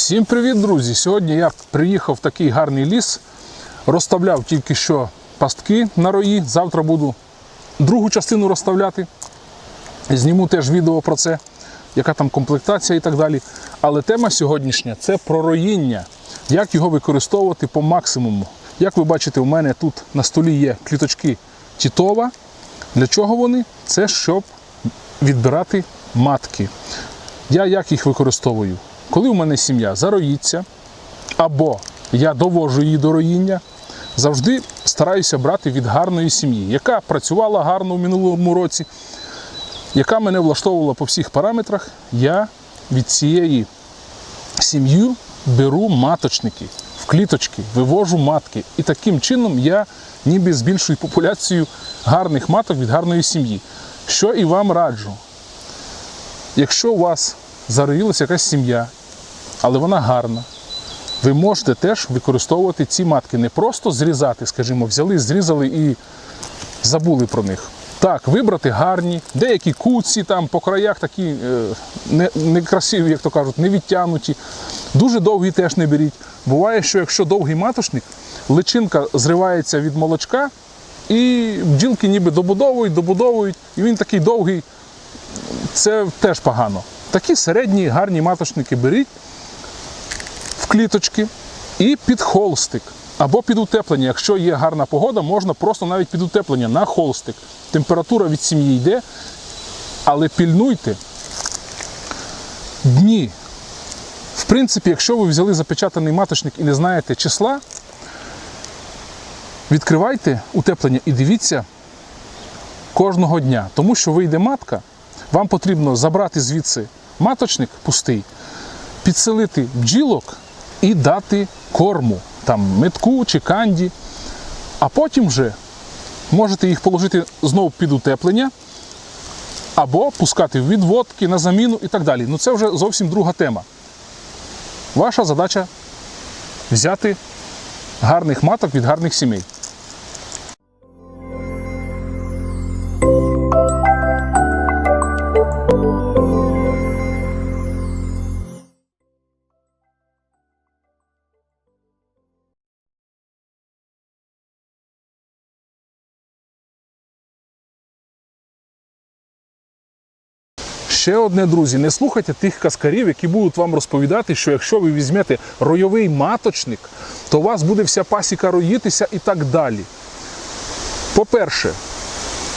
Всім привіт, друзі! Сьогодні я приїхав в такий гарний ліс, розставляв тільки що пастки на рої. Завтра буду другу частину розставляти. Зніму теж відео про це, яка там комплектація і так далі. Але тема сьогоднішня це про роїння, як його використовувати по максимуму. Як ви бачите, у мене тут на столі є кліточки Тітова. Для чого вони? Це щоб відбирати матки. Я як їх використовую? Коли у мене сім'я зароїться, або я довожу її до роїння, завжди стараюся брати від гарної сім'ї, яка працювала гарно в минулому році, яка мене влаштовувала по всіх параметрах, я від цієї сім'ї беру маточники в кліточки, вивожу матки. І таким чином я ніби збільшую популяцію гарних маток від гарної сім'ї. Що і вам раджу. Якщо у вас зароїлася якась сім'я, але вона гарна, ви можете теж використовувати ці матки. Не просто зрізати, скажімо, взяли, зрізали і забули про них. Так, вибрати гарні, деякі куці там по краях такі е, не- некрасиві, як то кажуть, не відтягнуті. Дуже довгі теж не беріть. Буває, що якщо довгий маточник, личинка зривається від молочка, і бджілки ніби добудовують, добудовують, і він такий довгий, це теж погано. Такі середні гарні маточники беріть кліточки і під холстик. Або під утеплення. Якщо є гарна погода, можна просто навіть під утеплення на холстик. Температура від сім'ї йде, але пільнуйте дні. В принципі, якщо ви взяли запечатаний маточник і не знаєте числа, відкривайте утеплення і дивіться кожного дня. Тому що вийде матка, вам потрібно забрати звідси маточник пустий, підселити бджілок і дати корму, там метку чи канді. А потім вже можете їх положити знову під утеплення або пускати в відводки на заміну і так далі. Ну це вже зовсім друга тема. Ваша задача взяти гарних маток від гарних сімей. Ще одне, друзі, не слухайте тих каскарів, які будуть вам розповідати, що якщо ви візьмете ройовий маточник, то у вас буде вся пасіка роїтися і так далі. По-перше,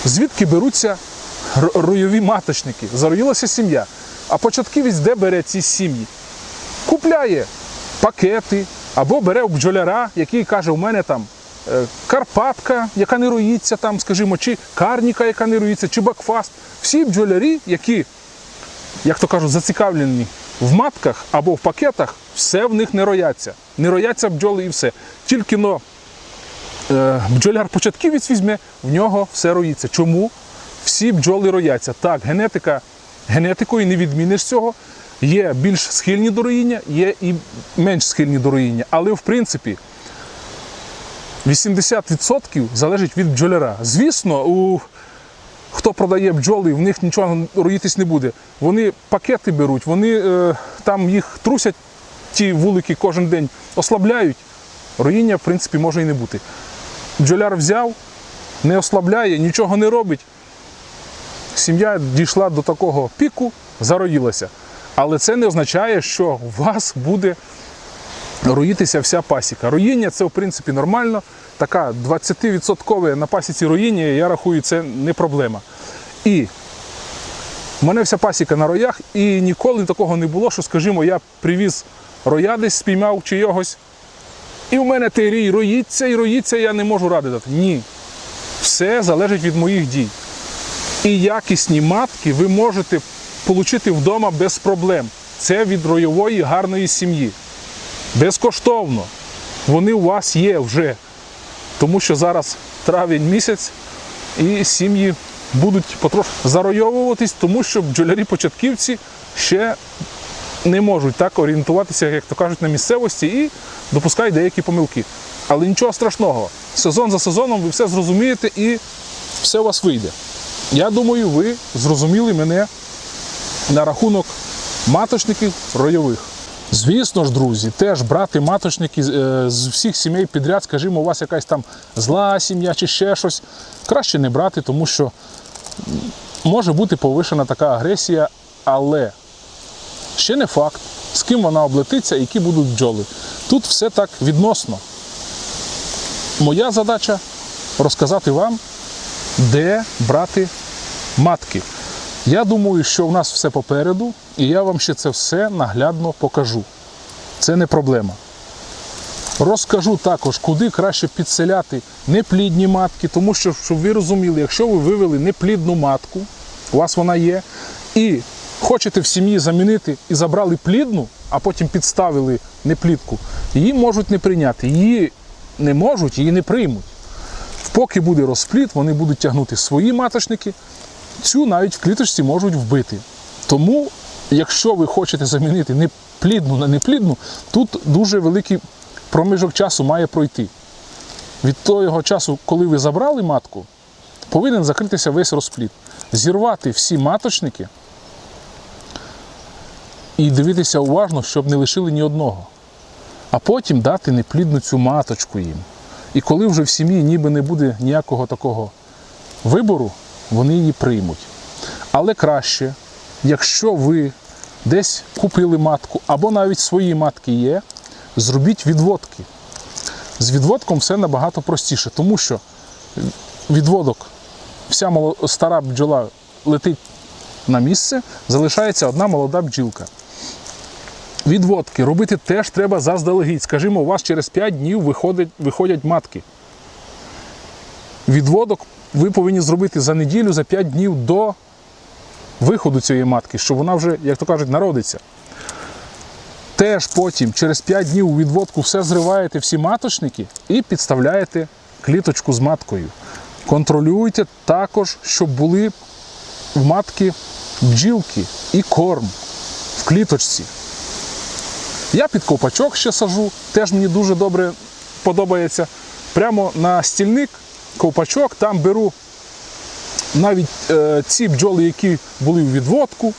звідки беруться ройові маточники? Зароїлася сім'я. А початківець де бере ці сім'ї? Купляє пакети або бере у бджоляра, який каже, у мене там е, Карпатка, яка не роїться, там, скажімо, чи Карніка, яка не роїться, чи Бакфаст. Всі бджолярі, які як то кажуть, зацікавлені в матках або в пакетах, все в них не рояться. Не рояться бджоли і все. Тільки но е, бджоляр початківець візьме, в нього все роїться. Чому? Всі бджоли рояться. Так, генетика, генетикою не відміниш цього. Є більш схильні до роїння, є і менш схильні до роїння. Але в принципі 80% залежить від бджоляра. Звісно, у хто продає бджоли, в них нічого роїтись не буде. Вони пакети беруть, вони е, там їх трусять, ті вулики кожен день ослабляють. Роїння, в принципі, може і не бути. Бджоляр взяв, не ослабляє, нічого не робить. Сім'я дійшла до такого піку, зароїлася. Але це не означає, що у вас буде роїтися вся пасіка. Роїння це в принципі нормально. Така 20% на пасіці роїння, я рахую, це не проблема. І в мене вся пасіка на роях, і ніколи такого не було, що, скажімо, я привіз роя десь, спіймав чийогось, і в мене той рій роїться і роїться, я не можу ради дати. Ні. Все залежить від моїх дій. І якісні матки ви можете отримати вдома без проблем. Це від ройової гарної сім'ї. Безкоштовно. Вони у вас є вже. Тому що зараз травень місяць і сім'ї будуть потрошку заройовуватись, тому що бджолярі-початківці ще не можуть так орієнтуватися, як то кажуть, на місцевості і допускають деякі помилки. Але нічого страшного. Сезон за сезоном ви все зрозумієте і все у вас вийде. Я думаю, ви зрозуміли мене на рахунок маточників ройових. Звісно ж, друзі, теж брати маточники з- е, всіх сімей підряд, скажімо, у вас якась там зла сім'я чи ще щось. Краще не брати, тому що може бути повишена така агресія, але ще не факт, з ким вона облетиться які будуть бджоли. Тут все так відносно. Моя задача розказати вам, де брати матки. Я думаю, що в нас все попереду, і я вам ще це все наглядно покажу. Це не проблема. Розкажу також, куди краще підселяти неплідні матки, тому що, щоб ви розуміли, якщо ви вивели неплідну матку, у вас вона є, і хочете в сім'ї замінити і забрали плідну, а потім підставили неплідку, її можуть не прийняти. Її не можуть, її не приймуть. Поки буде розплід, вони будуть тягнути свої маточники, цю навіть в кліточці можуть вбити. Тому, якщо ви хочете замінити неплідну на неплідну, тут дуже великий проміжок часу має пройти. Від того часу, коли ви забрали матку, повинен закритися весь розплід. Зірвати всі маточники і дивитися уважно, щоб не лишили ні одного. А потім дати неплідну цю маточку їм. І коли вже в сім'ї ніби не буде ніякого такого вибору, вони її приймуть. Але краще, якщо ви десь купили матку, або навіть свої матки є, зробіть відводки. З відводком все набагато простіше, тому що відводок, вся стара бджола летить на місце, залишається одна молода бджілка. Відводки робити теж треба заздалегідь. Скажімо, у вас через 5 днів виходить, виходять матки. Відводок ви повинні зробити за неділю, за 5 днів до виходу цієї матки, щоб вона вже, як то кажуть, народиться. Теж потім, через 5 днів у відводку все зриваєте, всі маточники і підставляєте кліточку з маткою. Контролюйте також, щоб були в матки бджілки і корм в кліточці. Я під ковпачок ще сажу, теж мені дуже добре подобається. Прямо на стільник, ковпачок, там беру навіть е, ці бджоли, які були в відводку,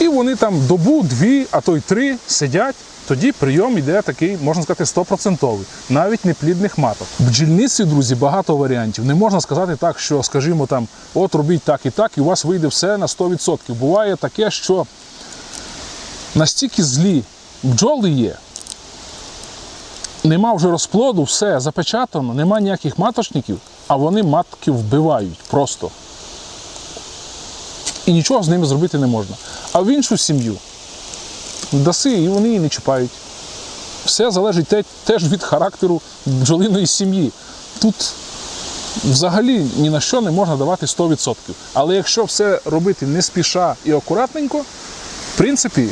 і вони там добу, дві, а то й три сидять. Тоді прийом іде такий, можна сказати, стопроцентовий, навіть неплідних маток. Бджільниці, друзі, багато варіантів. Не можна сказати так, що, скажімо, там, от робіть так і так, і у вас вийде все на 100%. Буває таке, що настільки злі бджоли є, нема вже розплоду, все запечатано, нема ніяких маточників, а вони матки вбивають просто. І нічого з ними зробити не можна. А в іншу сім'ю даси, і вони її не чіпають. Все залежить те- теж від характеру бджолиної сім'ї. Тут взагалі ні на що не можна давати 100%. Але якщо все робити не спіша і акуратненько, в принципі,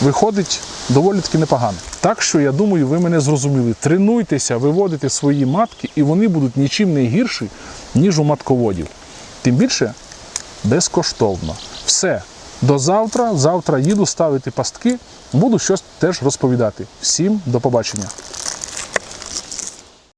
виходить доволі таки непогано. Так що я думаю, ви мене зрозуміли. Тренуйтеся виводити свої матки, і вони будуть нічим не гірші, ніж у матководів. Тим більше безкоштовно. Все. До завтра. Завтра їду ставити пастки. Буду щось теж розповідати. Всім до побачення.